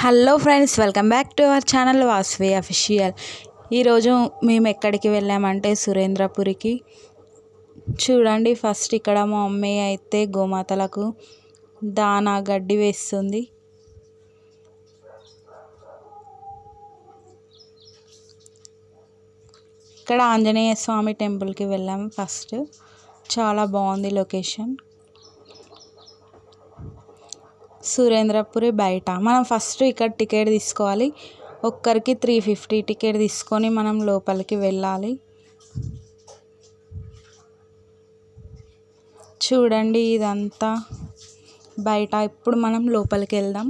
Hello friends welcome back to our channel Vasvi official. ఈరోజు మేము ఎక్కడికి వెళ్ళామంటే సురేంద్రపురికి. చూడండి ఫస్ట్ ఇక్కడ మా మమ్మీ అయితే గోమాతలకు దానా గడ్డి వేస్తుంది. ఇక్కడ ఆంజనేయ స్వామి టెంపుల్కి వెళ్ళాము ఫస్ట్. చాలా బాగుంది లొకేషన్. సురేంద్రపురి బయట. మనం ఫస్ట్ ఇక్కడ టికెట్ తీసుకోవాలి. ఒక్కరికి త్రీ ఫిఫ్టీ టికెట్ తీసుకొని మనం లోపలికి వెళ్ళాలి. చూడండి ఇదంతా. బయట ఇప్పుడు మనం లోపలికి వెళ్దాం.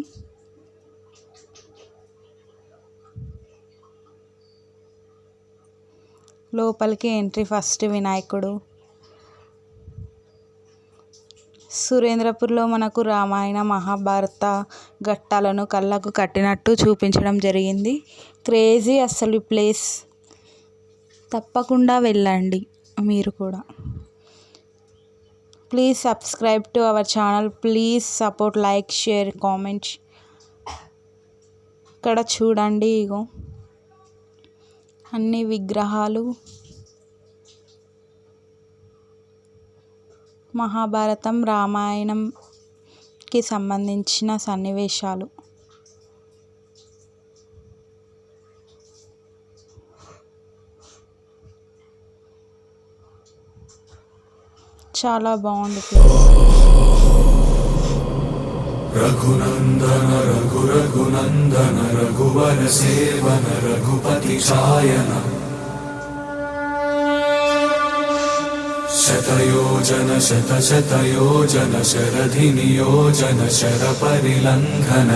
లోపలికి ఎంట్రీ ఫస్ట్ వినాయకుడు. సురేంద్రపూర్లో మనకు రామాయణ మహాభారత ఘట్టాలను కళ్ళకు కట్టినట్టు చూపించడం జరిగింది. క్రేజీ అసలు ఈ ప్లేస్. తప్పకుండా వెళ్ళండి మీరు కూడా. Please subscribe to our channel. Please support like share comment. ఇక్కడ చూడండి ఇగో. అన్ని విగ్రహాలు మహాభారతం రామాయణంకి సంబంధించిన సన్నివేశాలు. చాలా బాగుంది రఘునందన రఘు రఘునందన రఘువర సేవన రఘుపతి ఛాయన శతయోజన శత శతయోజన శరధి నియోజన శర పరిలంఘన.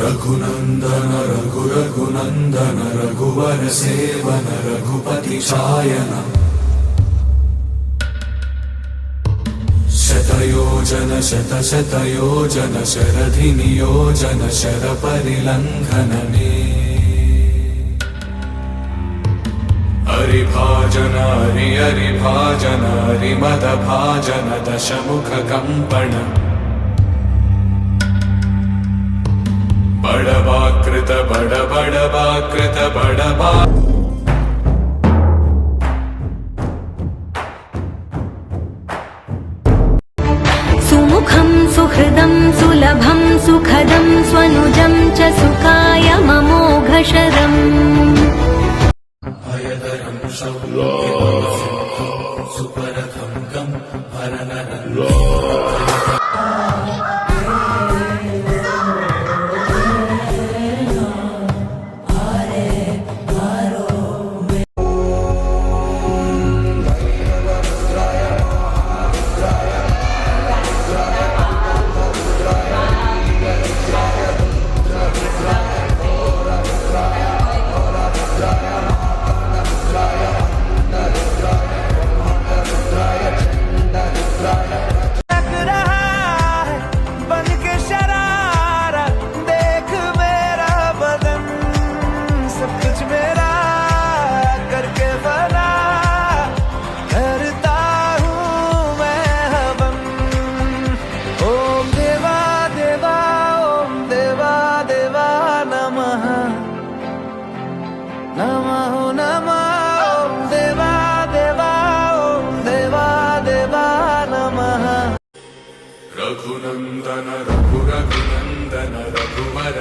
రఘునందన రఘు शतयोजन शतशतयोजन शरधिनियोजन शरपरिलङ्घन मे हरिभाजन हरि हरिभाजन हरिमदभाजन दशमुखकम्पन बड वा कृत सुखदं स्वनुजं च सुखाय ममोघशरम्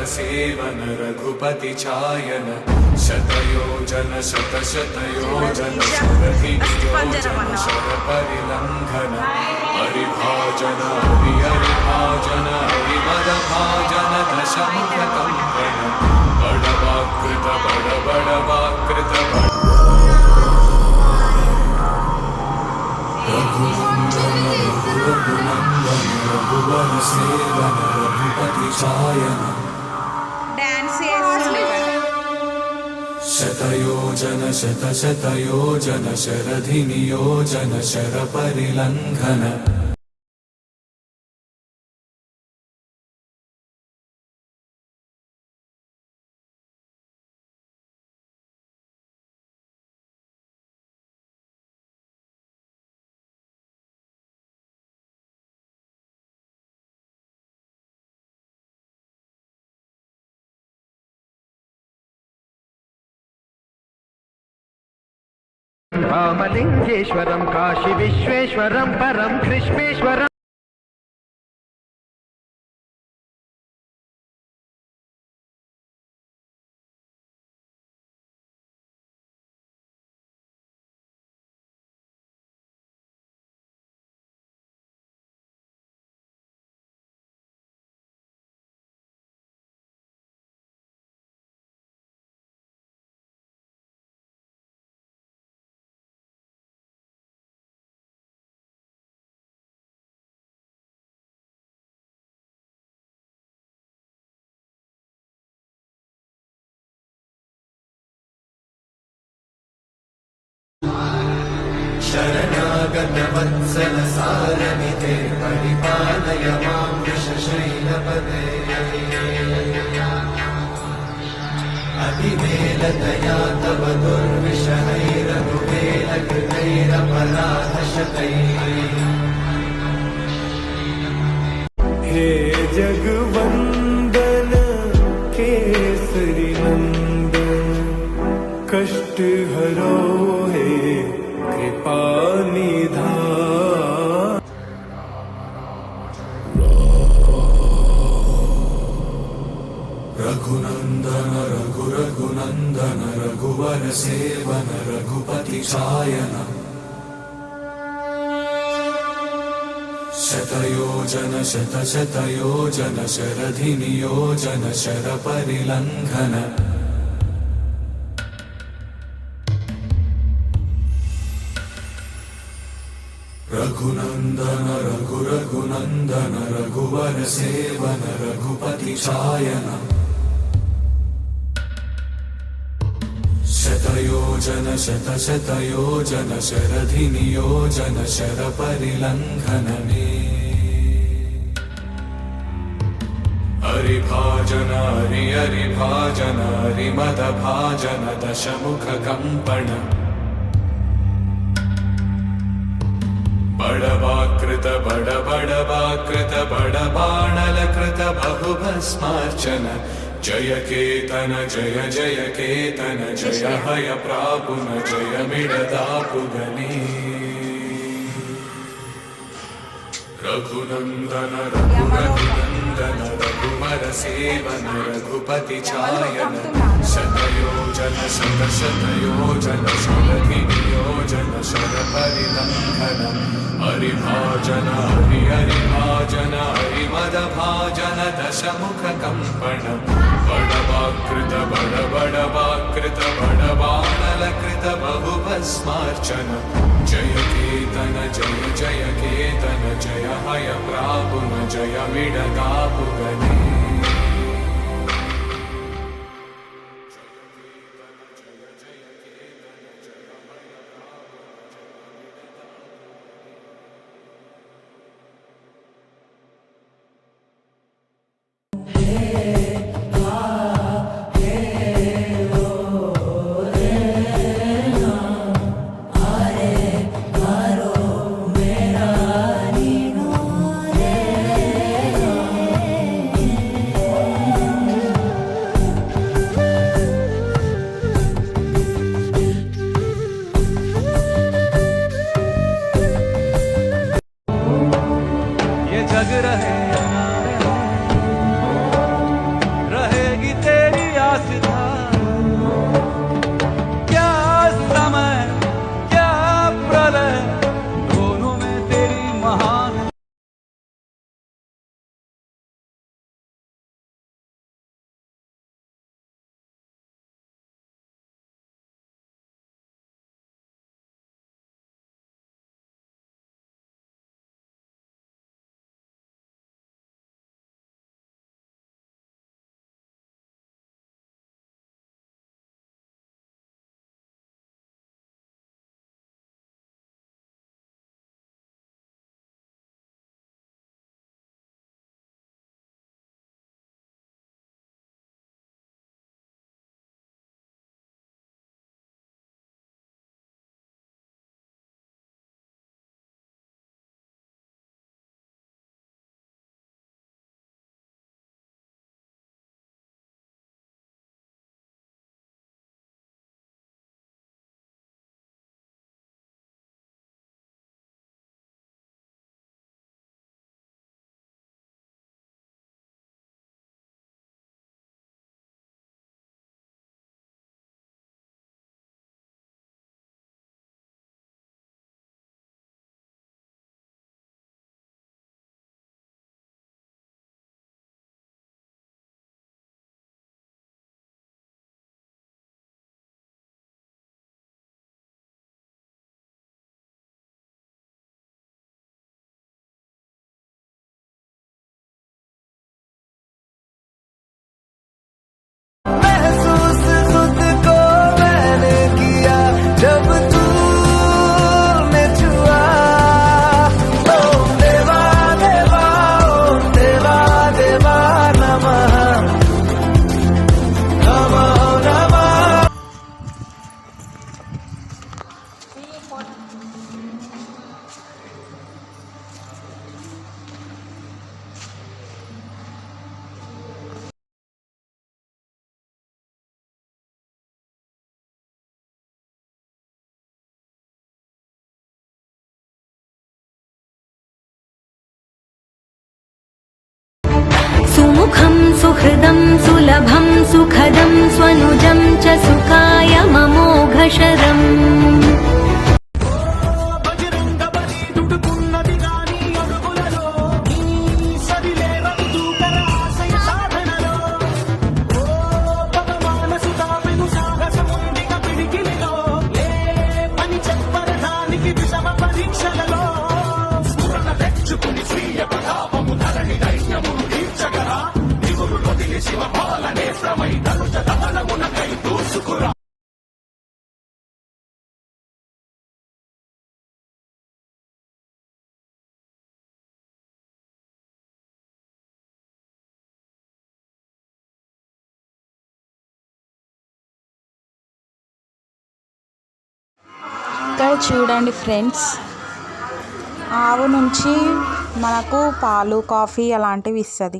सेवन रघुपति चायन। शतयोजन शत शतयोजन शरतियोजन शर परिलङ्घन हरिभाजन, हरिहरिभाजन, हरिमदभाजन, दशमुखकम्पन। बडवाकृत बड बडवाकृत रघुनन्दन रघुनन्दन रघुवन सेवन, रघुपति छायन शतयोजन शतशतयोजन शरधिनियोजन शरपरिलङ्घन రామలింగేశ్వరం కాశీ విశ్వేశ్వరం పరం కృష్ణేశ్వరం. शरणागतवत्सलसारमिते परिपालय मां विषशैलपदैर तव दुर्विषैरघुवेलकृतैरपलादशतैरे हे जगवन्दन के सुरिम कष्टहरो सेवन रघुपति चायन शतयोजन शतशतयोजन शरधिनियोजन शरपरिलङ्घन रघुनन्दन रघु रघुनन्दन रघुवर सेवन रघुपति चायन शतशतयोजन शरधिनियोजन शरपरिलङ्घन मे हरिभाजन हरि हरिभाजन हरिमदभाजन दशमुखकम्पण बडवाकृत बड बडवाकृत बडबाणलकृत बहुभस्मार्चन జయ కేతన జయ జయ కేతన జయ హయ ప్రాపున జయమిడదాపుగని రఘునందన రఘునందన రఘుమర సేవన రఘుపతి ఛాయన శతయోజన శత శతయోజన శరధి నియోజన శర పరిలంఘన హరిభాజన హరి హరిభాజన హరిమద భాజన దశముఖ కంపణం बडवाकृत बड बडवाकृत बडबाणलकृत बहुभस्मार्चन जय केतन जय जय केतन जय हय प्रापुन जय मिडदापुगने जग रहे रहेगी तेरी आस स्वनुजं च सुखाय ममोघशरम् ఇక్కడ చూడండి ఫ్రెండ్స్. ఆవు నుంచి మనకు పాలు కాఫీ అలాంటివి ఇస్తుంది.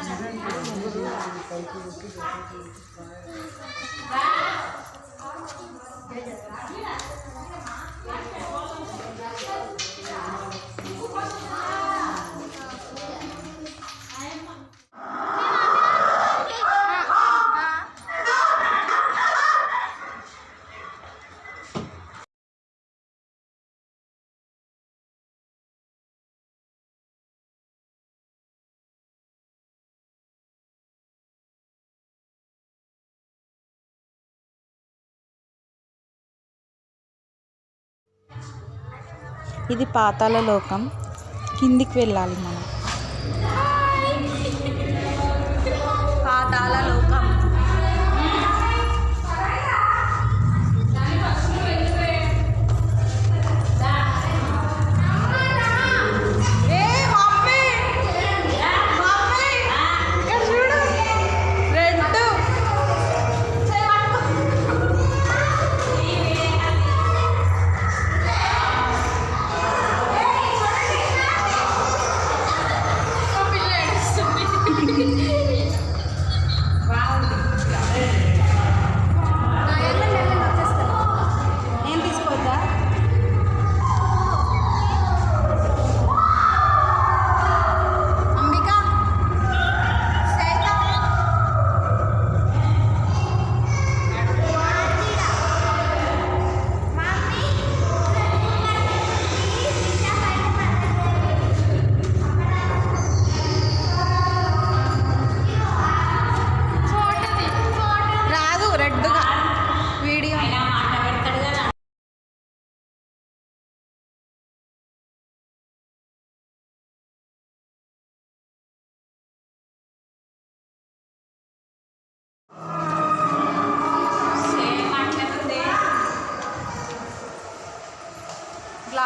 来，来，来，来，来，来，来，来，来，ఇది పాతాళ లోకం. కిందికి వెళ్ళాలి మనం.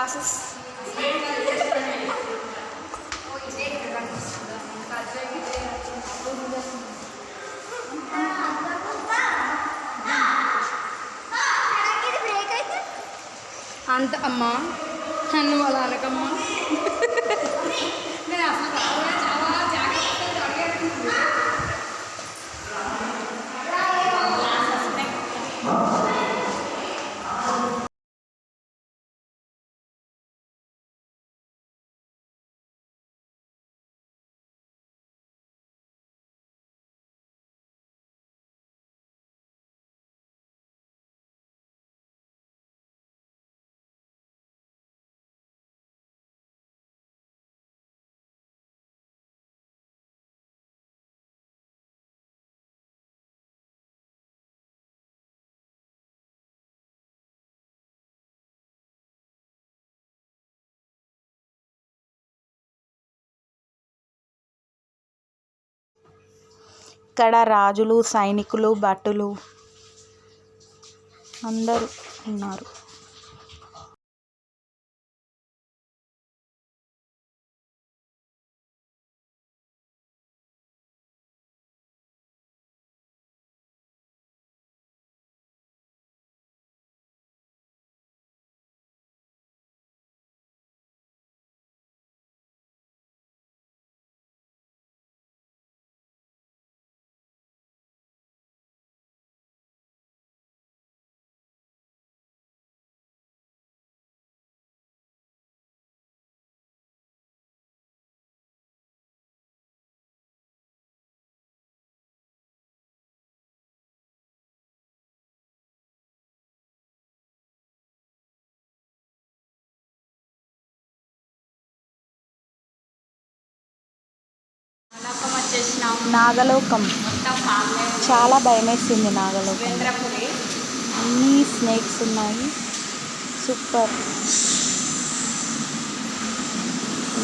గ్లాసెస్ అంత అమ్మా నన్ను అలా అనకమ్మా. ఇక్కడ రాజులు సైనికులు భటులు అందరూ ఉన్నారు. నాగలోకం. చాలా భయమేసింది నాగలోకం. అన్ని స్నేక్స్ ఉన్నాయి. సూపర్.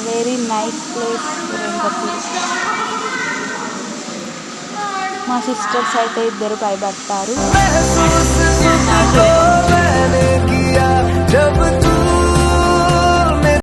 వెరీ నైస్ ప్లేస్ మా సిస్టర్స్ అయితే ఇద్దరు భయపడతారు.